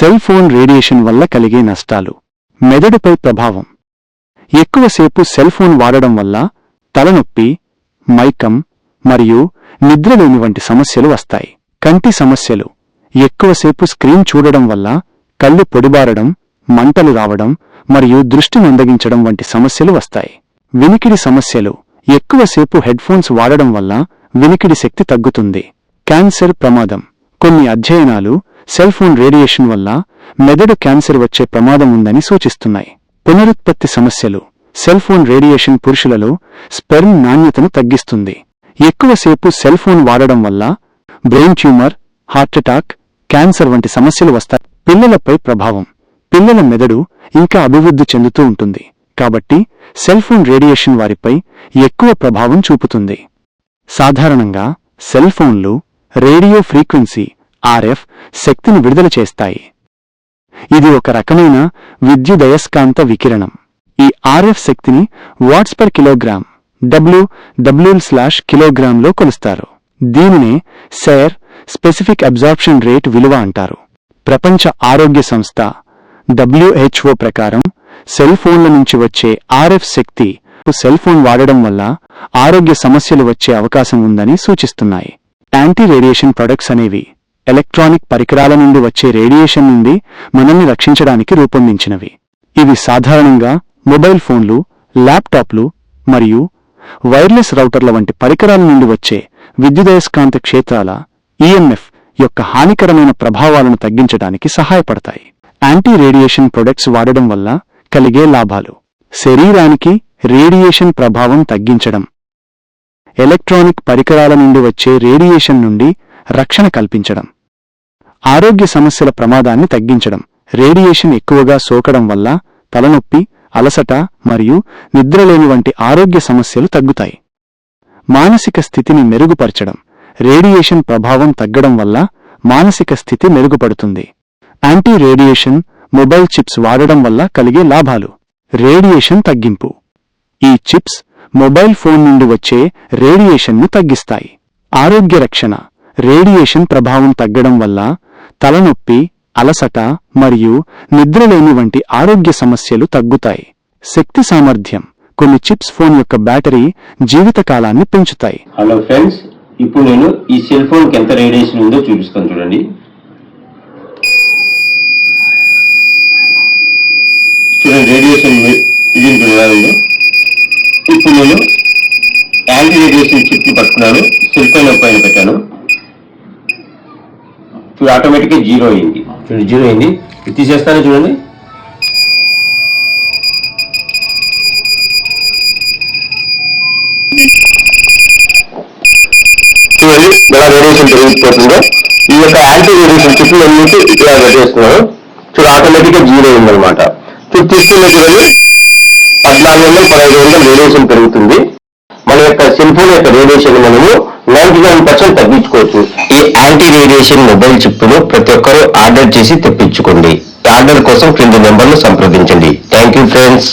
Cell phone radiation వల్ల కలిగే నష్టాలు. మెదడుపై ప్రభావం. ఎక్కువసేపు సెల్ ఫోన్ వాడడం వల్ల తలనొప్పి మైకం మరియు నిద్రలేని వంటి సమస్యలు వస్తాయి. కంటి సమస్యలు. ఎక్కువసేపు స్క్రీన్ చూడడం వల్ల కళ్ళు పొడిబారడం మంటలు రావడం మరియు దృష్టి మందగించడం వంటి సమస్యలు వస్తాయి. వినికిడి సమస్యలు. ఎక్కువసేపు హెడ్ఫోన్స్ వాడడం వల్ల వినికిడి శక్తి తగ్గుతుంది. క్యాన్సర్ ప్రమాదం. కొన్ని అధ్యయనాలు సెల్ ఫోన్ రేడియేషన్ వల్ల మెదడు క్యాన్సర్ వచ్చే ప్రమాదం ఉందని సూచిస్తున్నాయి. పునరుత్పత్తి సమస్యలు సెల్ ఫోన్ రేడియేషన్ పురుషులలో స్పెర్మ్ నాణ్యతను తగ్గిస్తుంది. ఎక్కువసేపు సెల్ ఫోన్ వాడడం వల్ల బ్రెయిన్ ట్యూమర్ హార్ట్అటాక్ క్యాన్సర్ వంటి సమస్యలు వస్తాయి. పిల్లలపై ప్రభావం. పిల్లల మెదడు ఇంకా అభివృద్ధి చెందుతూ ఉంటుంది. కాబట్టి సెల్ ఫోన్ రేడియేషన్ వారిపై ఎక్కువ ప్రభావం చూపుతుంది. సాధారణంగా సెల్ ఫోన్లు రేడియో ఫ్రీక్వెన్సీ ఆర్ఎఫ్ శక్తిని విడుదల చేస్తాయి. ఇది ఒక రకమైన విద్యుదయస్కాంత వికిరణం. ఈ ఆర్ఎఫ్ శక్తిని watts per kilogram W W slash కిలోగ్రామ్లో కొలుస్తారు. దీనినే సేర్ స్పెసిఫిక్ అబ్జార్ప్షన్ రేట్ విలువ అంటారు. ప్రపంచ ఆరోగ్య సంస్థ డబ్ల్యూహెచ్ఓ ప్రకారం సెల్ ఫోన్ల నుంచి వచ్చే ఆర్ఎఫ్ శక్తి సెల్ ఫోన్ వాడడం వల్ల ఆరోగ్య సమస్యలు వచ్చే అవకాశం ఉందని సూచిస్తున్నాయి. యాంటీ రేడియేషన్ ప్రొడక్ట్స్ అనేవి ఎలక్ట్రానిక్ పరికరాల నుండి వచ్చే రేడియేషన్ నుండి మనల్ని రక్షించడానికి రూపొందించినవి. ఇవి సాధారణంగా మొబైల్ ఫోన్లు ల్యాప్టాప్లు మరియు వైర్లెస్ రౌటర్ల వంటి పరికరాల నుండి వచ్చే విద్యుదయస్కాంత క్షేత్రాల ఈఎంఎఫ్ యొక్క హానికరమైన ప్రభావాలను తగ్గించడానికి సహాయపడతాయి. యాంటీ రేడియేషన్ ప్రొడక్ట్స్ వాడడం వల్ల కలిగే లాభాలు. శరీరానికి రేడియేషన్ ప్రభావం తగ్గించడం. ఎలక్ట్రానిక్ పరికరాల నుండి వచ్చే రేడియేషన్ నుండి రక్షణ కల్పించడం. ఆరోగ్య సమస్యల ప్రమాదాన్ని తగ్గించడం రేడియేషన్ ఎక్కువగా సోకడం వల్ల తలనొప్పి అలసట మరియు నిద్రలేని వంటి ఆరోగ్య సమస్యలు తగ్గుతాయి. మానసిక స్థితిని మెరుగుపరచడం రేడియేషన్ ప్రభావం తగ్గడం వల్ల మానసిక స్థితి మెరుగుపడుతుంది. యాంటీ రేడియేషన్ మొబైల్ చిప్స్ వాడడం వల్ల కలిగే లాభాలు. రేడియేషన్ తగ్గింపు. ఈ చిప్స్ మొబైల్ ఫోన్ నుండి వచ్చే రేడియేషన్ను తగ్గిస్తాయి. ఆరోగ్య రక్షణ. రేడియేషన్ ప్రభావం తగ్గడం వల్ల తలనొప్పి అలసట మరియు నిద్రలేమి వంటి ఆరోగ్య సమస్యలు తగ్గుతాయి. శక్తి సామర్థ్యం కొన్ని చిప్స్ ఫోన్ యొక్క బ్యాటరీ జీవితకాలాన్ని పెంచుతాయి. హలో ఫ్రెండ్స్ ఇప్పుడు నేను ఈ సెల్ ఫోన్ ఎంత రేడియేషన్ ఉందో చూపిస్తాను చూడండి. చూడండి రేడియేషన్ ఇది? ఇప్పుడు ఇప్పుడు నేను యాంటీ రేడియేషన్ చిప్ పట్టుకున్నాను సెల్ ఫోన్ పైన పెట్టాను. ఇప్పుడు ఆటోమేటిక్గా జీరో అయింది. చూడండి జీరో అయింది. ఇది తీసేస్తాను చూడండి. చూడండి ఎలా రేడియేషన్ పెరిగిపోతుందో. ఈ యొక్క యాంటీ రేడియేషన్ చిప్ అన్నిటి ఇలా పెట్టేస్తున్నాను చూడు ఆటోమేటిక్గా జీరో అయిందనమాట చూడు తీసుకున్న చూడండి పద్నాలుగు వందలు పదహైదు వందలు రేడియేషన్ పెరుగుతుంది. మన యొక్క సెల్ ఫోన్ యొక్క రేడియేషన్ మనము నైన్టీ నైన్ పర్సెంట్ తగ్గించుకోవచ్చు. ఈ యాంటీ రేడియేషన్ మొబైల్ చిప్పును ప్రతి ఒక్కరూ ఆర్డర్ చేసి తెప్పించుకోండి. ఆర్డర్ కోసం క్రింది నెంబర్ను సంప్రదించండి. Thank you friends